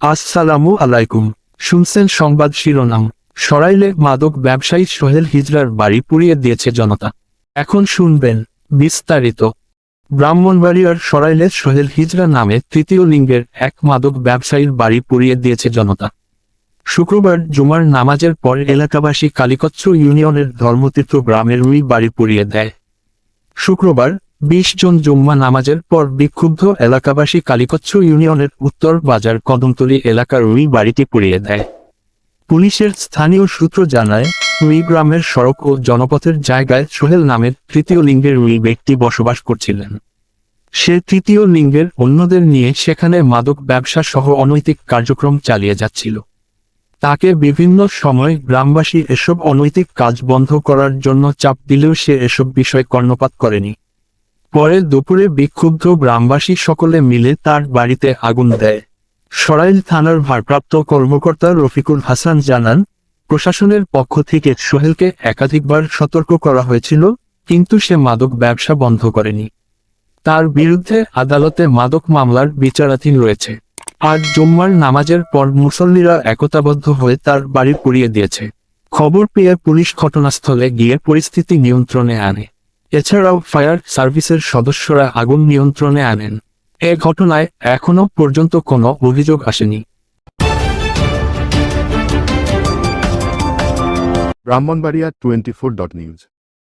আসসালামু আলাইকুম। শুনছেন সংবাদ শিরোনাম। সরাইলে মাদক ব্যবসায়ী সোহেল হিজরার বাড়ি পুড়িয়ে দিয়েছে জনতা। এখন শুনবেন বিস্তারিত। ব্রাহ্মণবাড়িয়ার সরাইলে সোহেল হিজরা নামে তৃতীয় লিঙ্গের এক মাদক ব্যবসায়ীর বাড়ি পুড়িয়ে দিয়েছে জনতা। শুক্রবার জুমার নামাজের পর এলাকাবাসী কালিকচ্ছ ইউনিয়নের ধর্মতীর্থ গ্রামের ওই বাড়ি পুড়িয়ে দেয়। শুক্রবার বিশ জন জুম্মা নামাজের পর বিক্ষুব্ধ এলাকাবাসী কালিকচ্ছ ইউনিয়নের উত্তর বাজার কদমতলী এলাকার ওই বাড়িটি পুড়িয়ে দেয়। পুলিশের স্থানীয় সূত্র জানায়, ওই গ্রামের সড়ক ও জনপথের জায়গায় সোহেল নামের তৃতীয় লিঙ্গের ওই ব্যক্তি বসবাস করছিলেন। সে তৃতীয় লিঙ্গের অন্যদের নিয়ে সেখানে মাদক ব্যবসা সহ অনৈতিক কার্যক্রম চালিয়ে যাচ্ছিল। তাকে বিভিন্ন সময় গ্রামবাসী এসব অনৈতিক কাজ বন্ধ করার জন্য চাপ দিলেও সে এসব বিষয় কর্ণপাত করেনি। পরে দুপুরে বিক্ষুব্ধ গ্রামবাসী সকলে মিলে তার বাড়িতে আগুন দেয়। সরাইল থানার ভারপ্রাপ্ত কর্মকর্তা রফিকুল হাসান জানান, প্রশাসনের পক্ষ থেকে সোহেলকে একাধিকবার সতর্ক করা হয়েছিল, কিন্তু সে মাদক ব্যবসা বন্ধ করেনি। তার বিরুদ্ধে আদালতে মাদক মামলার বিচারাধীন রয়েছে। আর জুম্মার নামাজের পর মুসল্লিরা একতাবদ্ধ হয়ে তার বাড়ি পুড়িয়ে দিয়েছে। খবর পেয়ে পুলিশ ঘটনাস্থলে গিয়ে পরিস্থিতি নিয়ন্ত্রণে আনে। এছাড়াও ফায়ার সার্ভিসের সদস্যরা আগুন নিয়ন্ত্রণে আনেন। এ ঘটনায় এখনও পর্যন্ত কোনো অভিযোগ আসেনি। Brahmanbaria twenty four dot news.